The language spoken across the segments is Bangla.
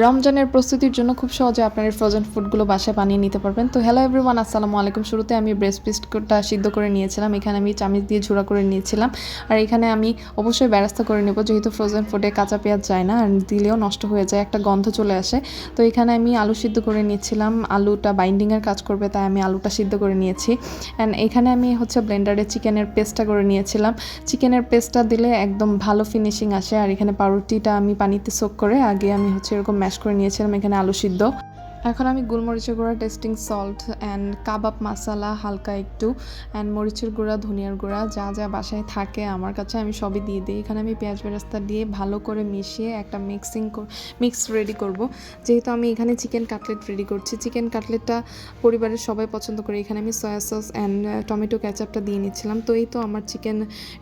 রমজানের প্রস্তুতির জন্য খুব সহজে আপনার এই ফ্রোজেন ফুডগুলো বাসায় বানিয়ে নিতে পারবেন। তো হ্যালো এভরিওয়ান আসসালামু আলাইকুম। শুরুতে আমি ব্রেস্ট পিসটা সিদ্ধ করে নিয়েছিলাম। এখানে আমি চামিচ দিয়ে ঝুড়া করে নিয়েছিলাম। আর এখানে আমি অবশ্যই ব্যবস্থা করে নেব, যেহেতু ফ্রোজেন ফুডে কাঁচা পেঁয়াজ যায় না, আর দিলেও নষ্ট হয়ে যায়, একটা গন্ধ চলে আসে। তো এখানে আমি আলু সিদ্ধ করে নিয়েছিলাম। আলুটা বাইন্ডিংয়ের কাজ করবে, তাই আমি আলুটা সিদ্ধ করে নিয়েছি। অ্যান্ড এখানে আমি হচ্ছে ব্লেন্ডারে চিকেনের পেস্টটা করে নিয়েছিলাম। চিকেনের পেস্টটা দিলে একদম ভালো ফিনিশিং আসে। আর এখানে পাউরুটিটা আমি পানিতে সোক করে আগে আমি হচ্ছে এরকম ম্যাশ করে নিয়েছিলাম এখানে আলু সিদ্ধ। এখন আমি গোলমরিচের গুঁড়া testing salt and kebab masala হালকা একটু অ্যান্ড মরিচের গুঁড়া, ধনিয়ার গুঁড়া যা যা বাসায় থাকে আমার কাছে আমি সবই দিয়ে দিই। এখানে আমি পেঁয়াজ বেরাস্তা দিয়ে ভালো করে মিশিয়ে একটা মিক্সিং মিক্স রেডি করব। যেহেতু আমি এখানে চিকেন কাটলেট রেডি করছি চিকেন কাটলেটটা পরিবারের সবাই পছন্দ করে। এখানে আমি সয়া সস অ্যান্ড টমেটো ক্যাচাপটা দিয়ে নিচ্ছিলাম। তো এই তো আমার চিকেন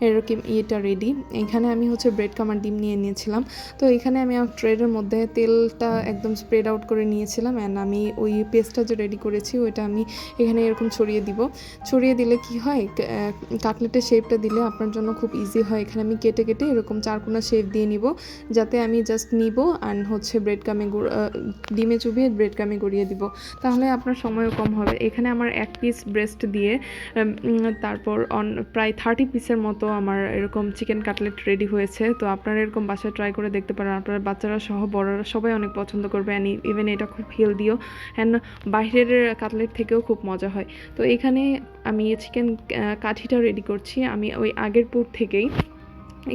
এরকম ইয়েটা রেডি এখানে আমি হচ্ছে ব্রেড কামার ডিম নিয়ে নিয়েছিলাম। তো এখানে আমি আমার ট্রেডের মধ্যে তেলটা একদম স্প্রেড আউট করে নিয়েছিলাম অ্যান্ড আমি ওই পেস্টটা যে রেডি করেছি, ওইটা আমি এখানে এরকম ছড়িয়ে দিব। ছড়িয়ে দিলে কি হয় কাটলেটের শেপটা দিলে আপনার জন্য খুব ইজি হয়। এখানে আমি কেটে কেটে এরকম চারকোনা শেপ দিয়ে নিব, যাতে আমি জাস্ট নিব অ্যান্ড হচ্ছে ব্রেড কামে ডিমে চুবিয়ে ব্রেড কামে গড়িয়ে দিব। তাহলে আপনার সময়ও কম হবে। এখানে আমার এক পিস ব্রেস্ট দিয়ে তারপর অন, প্রায় থার্টি পিসের মতো আমার এরকম চিকেন কাটলেট রেডি হয়েছে। তো আপনারা এরকম বাসায় ট্রাই করে দেখতে পারেন। আপনার বাচ্চারা সহ বড়রা সবাই অনেক পছন্দ করবে অ্যান্ড ইভেন এটা খুব হেলদিও অ্যান্ড বাইরের কাটলেট থেকেও খুব মজা হয়। তো এখানে আমি চিকেন কাঠিটা রেডি করছি। আমি ওই আগের পুর থেকেই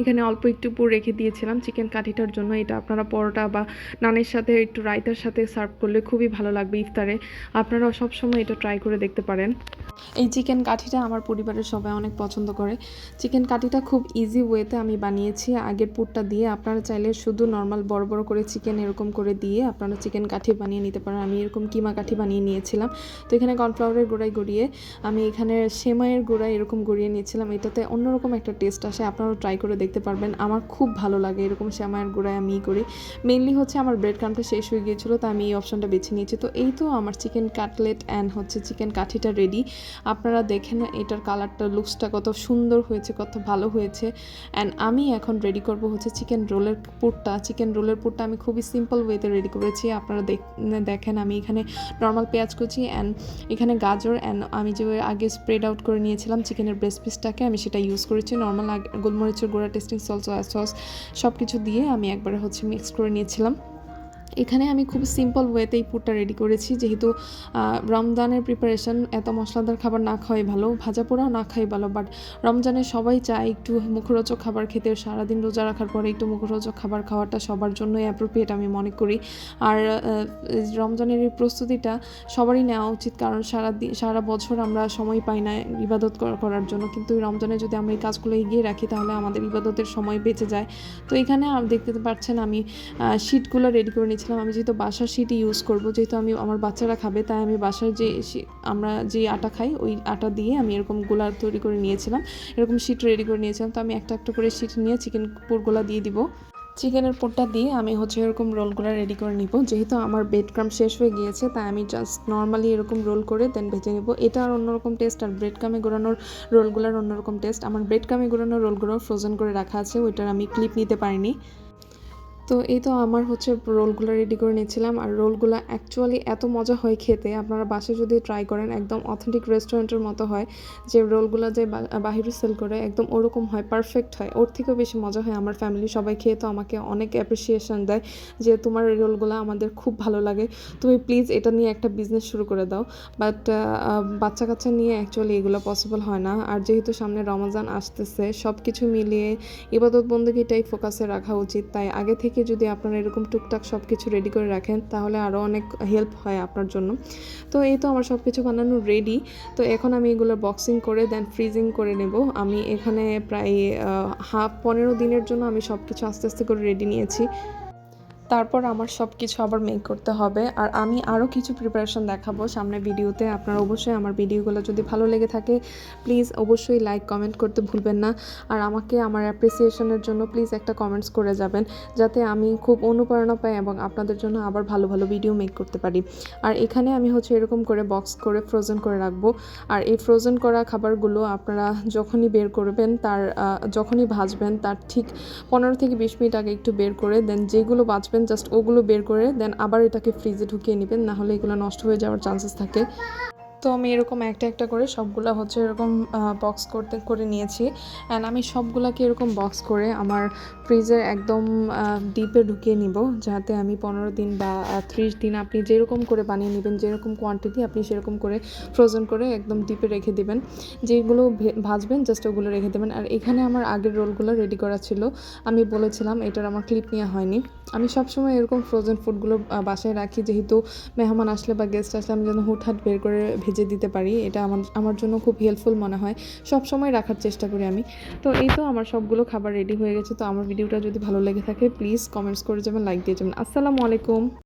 এখানে অল্প একটু পুর রেখে দিয়েছিলাম চিকেন কাঠিটার জন্য। এটা আপনারা পরোটা বা নানের সাথে, একটু রায়তার সাথে সার্ভ করলে খুবই ভালো লাগবে ইফতারে। আপনারা সবসময় এটা ট্রাই করে দেখতে পারেন। এই চিকেন কাঠিটা আমার পরিবারের সবাই অনেক পছন্দ করে। চিকেন কাঠিটা খুব ইজি ওয়েতে আমি বানিয়েছি। আগের পুরটা দিয়ে আপনারা চাইলে শুধু নর্মাল বড় বড় করে চিকেন এরকম করে দিয়ে আপনারা চিকেন কাঠি বানিয়ে নিতে পারেন। আমি এরকম কিমা কাঠি বানিয়ে নিয়েছিলাম। তো এখানে কর্নফ্লাওয়ারের গুঁড়াই গড়িয়ে আমি এখানে সেমাইয়ের গুঁড়া এরকম গড়িয়ে নিয়েছিলাম। এটাতে অন্যরকম একটা টেস্ট আসে। আপনারাও ট্রাই করে দেখতে পারবেন। আমার খুব ভালো লাগে এরকম সেমাইয়ের গুঁড়ায় আমি করি। মেনলি হচ্ছে আমার ব্রেড ক্রামটা শেষ হয়ে গিয়েছিল, তো আমি এই অপশনটা বেছে নিয়েছি। তো এই তো আমার চিকেন কাটলেট অ্যান্ড হচ্ছে চিকেন কাঠিটা রেডি আপনারা দেখেন এটার কালারটা লুকসটা কত সুন্দর হয়েছে, কত ভালো হয়েছে। অ্যান্ড আমি এখন রেডি করব হচ্ছে চিকেন রোলের পুরটা। চিকেন রোলের পুরটা আমি খুবই সিম্পল ওয়েতে রেডি করেছি। আপনারা দেখ- দেখেন, আমি এখানে নর্মাল পেঁয়াজ কুচি অ্যান্ড এখানে গাজর অ্যান্ড আমি যে আগে স্প্রেড আউট করে নিয়েছিলাম চিকেনের ব্রেস্ট পিসটাকে আমি সেটা ইউজ করেছি। নর্মাল গোলমরিচের গুঁড়া টেস্টিং সস সয়া সস সব কিছু দিয়ে আমি একবারে হচ্ছে মিক্স করে নিয়েছিলাম। এখানে আমি খুব সিম্পল ওয়েতে এই পুরটা রেডি করেছি। যেহেতু রমজানের প্রিপারেশন এত মশলাদার খাবার না খাওয়াই ভালো, ভাজা পোড়াও না খাই ভালো বাট রমজানে সবাই চায় একটু মুখরোচক খাবার খেতে। সারাদিন রোজা রাখার পরে একটু মুখরোচক খাবার খাওয়াটা সবার জন্যই অ্যাপ্রোপ্রিয়েট আমি মনে করি। আর রমজানের এই প্রস্তুতিটা সবারই নেওয়া উচিত, কারণ সারা সারা বছর আমরা সময় পাই না ইবাদত করার জন্য। কিন্তু রমজানে যদি আমরা এই কাজগুলো এগিয়ে রাখি, তাহলে আমাদের ইবাদতের সময় বেঁচে যায়। তো এখানে দেখতে পাচ্ছেন আমি শিটগুলো রেডি করে নিয়েছিলাম আমি যেহেতু বাসার শিট ইউজ করব, যেহেতু আমি, আমার বাচ্চারা খাবে, তাই আমি বাসার যে আমরা যে আটা খাই, ওই আটা দিয়ে আমি এরকম গোলা তৈরি করে নিয়েছিলাম, এরকম শিট রেডি করে নিয়েছিলাম, তো আমি একটা একটা করে শিট নিয়ে চিকেন পুরগুলা দিয়ে দিব। চিকেনের পোরটা দিয়ে আমি হচ্ছে এরকম রোলগুলো রেডি করে নিব, যেহেতু আমার ব্রেড ক্রাম শেষ হয়ে গিয়েছে, তাই আমি জাস্ট নর্মালি এরকম রোল করে দেন ভেজে নেব। এটা আর অন্যরকম টেস্ট আর ব্রেড কামে গোড়ানোর রোলগুলোর অন্যরকম টেস্ট আমার ব্রেড কামে গোড়ানোর রোলগুলো ফ্রোজেন করে রাখা আছে, ওইটার আমি ক্লিপ নিতে পারিনি। তো এই তো আমার হচ্ছে রোলগুলো রেডি করে নিয়েছিলাম। আর রোলগুলো অ্যাকচুয়ালি এত মজা হয় খেতে। আপনারা বাসায় যদি ট্রাই করেন, একদম অথেন্টিক রেস্টুরেন্টের মতো হয়, যে রোলগুলো যে বাহিরে সেল করে, একদম ওরকম হয় পারফেক্ট হয়। ওর থেকেও বেশি মজা হয় আমার ফ্যামিলি সবাই খেয়ে তো আমাকে অনেক অ্যাপ্রিসিয়েশন দেয় যে তোমার এই রোলগুলো আমাদের খুব ভালো লাগে। তুমি প্লিজ এটা নিয়ে একটা বিজনেস শুরু করে দাও। বাট বাচ্চা কাচ্চা নিয়ে অ্যাকচুয়ালি এগুলো পসিবল হয় না। আর যেহেতু সামনে রমজান আসতেছে সব কিছু মিলিয়ে ইবাদত বন্দীটাই ফোকাসে রাখা উচিত। তাই আগে থেকে যদি আপনারা এরকম টুকটাক সব কিছু রেডি করে রাখেন, তাহলে আরও অনেক হেল্প হয় আপনার জন্য। তো এই তো আমার সব কিছু বানানো রেডি তো এখন আমি এগুলো বক্সিং করে দেন ফ্রিজিং করে নেব। আমি এখানে প্রায় হাফ, পনেরো দিনের জন্য আমি সব কিছু আস্তে আস্তে করে রেডি নিয়েছি। তারপর আমার সব কিছু আবার মেক করতে হবে। আর আমি আরও কিছু প্রিপারেশন দেখাবো সামনে ভিডিওতে। আপনার অবশ্যই আমার ভিডিওগুলো যদি ভালো লেগে থাকে প্লিজ অবশ্যই লাইক কমেন্ট করতে ভুলবেন না। আর আমাকে আমার অ্যাপ্রিসিয়েশনের জন্য প্লিজ একটা কমেন্টস করে যাবেন, যাতে আমি খুব অনুপ্রেরণা পাই এবং আপনাদের জন্য আবার ভালো ভালো ভিডিও মেক করতে পারি। আর এখানে আমি হচ্ছে এরকম করে বক্স করে ফ্রোজেন করে রাখব। আর এই ফ্রোজেন করা খাবারগুলো আপনারা যখনই বের করবেন, তার যখনই ভাজবেন, তার ঠিক পনেরো থেকে বিশ মিনিট আগে একটু বের করে দেন যেগুলো বাঁচবে আসবেন জাস্ট ওগুলো বের করে দেন আবার এটাকে ফ্রিজে ঢুকিয়ে নেবেন, নাহলে এগুলো নষ্ট হয়ে যাওয়ার চান্সেস থাকে। তো আমি এরকম একটা একটা করে সবগুলো হচ্ছে এরকম বক্স করতে, করে নিয়েছি। অ্যান্ড আমি সবগুলোকে এরকম বক্স করে আমার ফ্রিজের একদম ডিপে ঢুকিয়ে নিব, যাতে আমি পনেরো দিন বা ত্রিশ দিন আপনি যেরকম করে বানিয়ে নেবেন, যেরকম কোয়ান্টিটি আপনি সেরকম করে ফ্রোজেন করে একদম ডিপে রেখে দেবেন। যেগুলো ভাজবেন জাস্ট ওগুলো রেখে দেবেন। আর এখানে আমার আগের রোলগুলো রেডি করা ছিল। আমি বলেছিলাম, এটার আমার ক্লিপ নেওয়া হয়নি। আমি সবসময় এরকম ফ্রোজেন ফুডগুলো বাসায় রাখি, যেহেতু মেহমান আসলে বা গেস্ট আসলে আমি যেন হুটহাট বের করে ভেজে দিতে পারি, এটা আমার আমার জন্য খুব হেল্পফুল মনে হয়। সব সময় রাখার চেষ্টা করি আমি। তো এই তো আমার সবগুলো খাবার রেডি হয়ে গেছে। তো আমার ভিডিওটা যদি ভালো লেগে থাকে প্লিজ কমেন্টস করে যাবেন লাইক দিয়ে যাবেন। আসসালামু আলাইকুম।